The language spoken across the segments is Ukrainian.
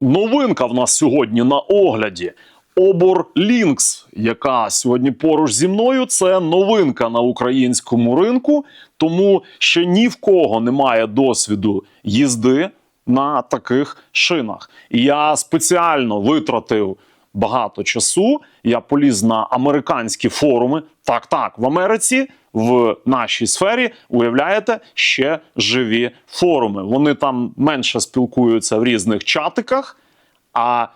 Новинка в нас сьогодні на огляді. Обор Лінкс, яка сьогодні поруч зі мною, це новинка на українському ринку, тому ще ні в кого немає досвіду їзди на таких шинах. І я спеціально витратив багато часу. Я поліз на американські форуми. Так, так, в Америці, в нашій сфері, уявляєте, ще живі форуми. Вони там менше спілкуються в різних чатиках. А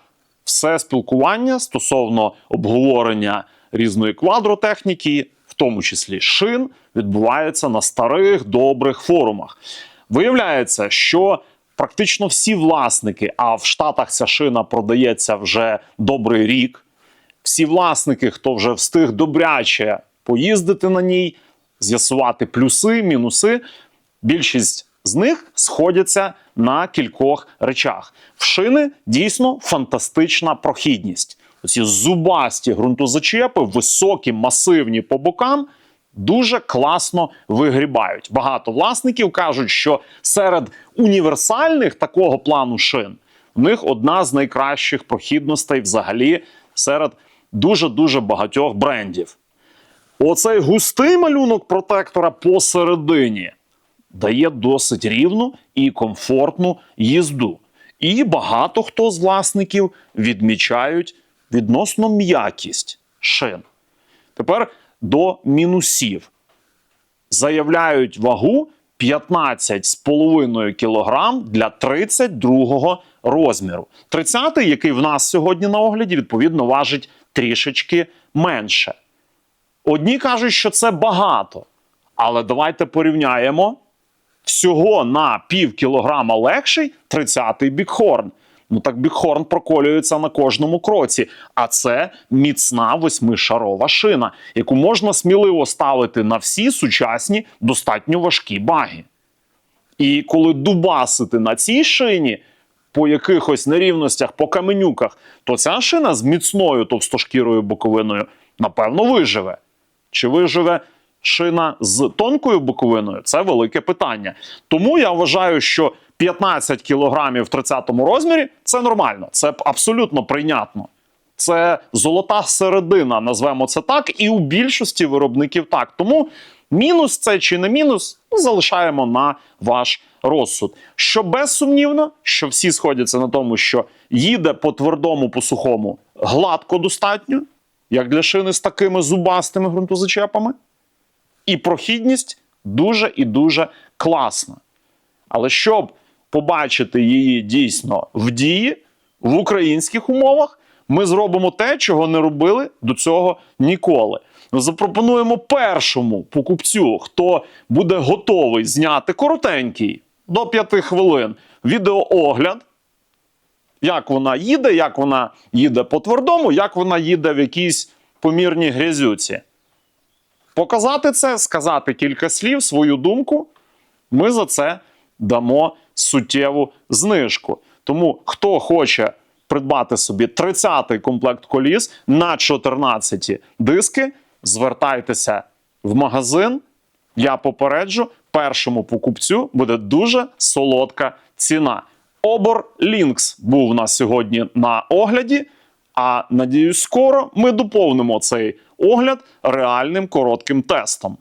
все спілкування стосовно обговорення різної квадротехніки, в тому числі шин, відбувається на старих добрих форумах. Виявляється, що практично всі власники, а в Штатах ця шина продається вже добрий рік. Всі власники, хто вже встиг добряче поїздити на ній, з'ясувати плюси, мінуси, більшість з них сходяться на кількох речах. В шини дійсно фантастична прохідність. Оці зубасті ґрунтозачепи, високі, масивні по бокам. Дуже класно вигрібають. Багато власників кажуть, що серед універсальних такого плану шин в них одна з найкращих прохідностей взагалі серед дуже дуже багатьох брендів. Оцей густий малюнок протектора посередині дає досить рівну і комфортну їзду. І багато хто з власників відмічають відносно м'якість шин. Тепер до мінусів. Заявляють вагу 15,5 кг для 32 розміру. 30-й, який в нас сьогодні на огляді, відповідно важить трішечки менше. Одні кажуть, що це багато. Але давайте порівняємо всього на пів кілограма легший 30-й бікхорн. Ну так бікхорн проколюється на кожному кроці. А це міцна восьмишарова шина, яку можна сміливо ставити на всі сучасні достатньо важкі баги. І коли дубасити на цій шині по якихось нерівностях, по каменюках, то ця шина з міцною товстошкірою боковиною, напевно, виживе. Чи виживе шина з тонкою боковиною? Це велике питання. Тому я вважаю, що 15 кілограмів в 30-му розмірі це нормально, це абсолютно прийнятно. Це золота середина, назвемо це так, і у більшості виробників так. Тому мінус це чи не мінус, залишаємо на ваш розсуд. Що безсумнівно, що всі сходяться на тому, що їде по твердому, по сухому гладко достатньо, як для шини з такими зубастими ґрунтозачепами. І прохідність дуже і дуже класна. Але щоб побачити її дійсно в дії в українських умовах, ми зробимо те, чого не робили до цього ніколи. Запропонуємо першому покупцю, хто буде готовий зняти коротенький до 5 хвилин відеоогляд, як вона їде, як вона їде по твердому, як вона їде в якійсь помірній грязюці. Показати це, сказати кілька слів, свою думку. Ми за це дамо суттєву знижку. Тому хто хоче придбати собі 30-й комплект коліс на 14 диски, звертайтеся в магазин. Я попереджу, першому покупцю буде дуже солодка ціна. Обор Лінкс був у нас сьогодні на огляді. А надіюсь, скоро ми доповнимо цей огляд реальним коротким тестом.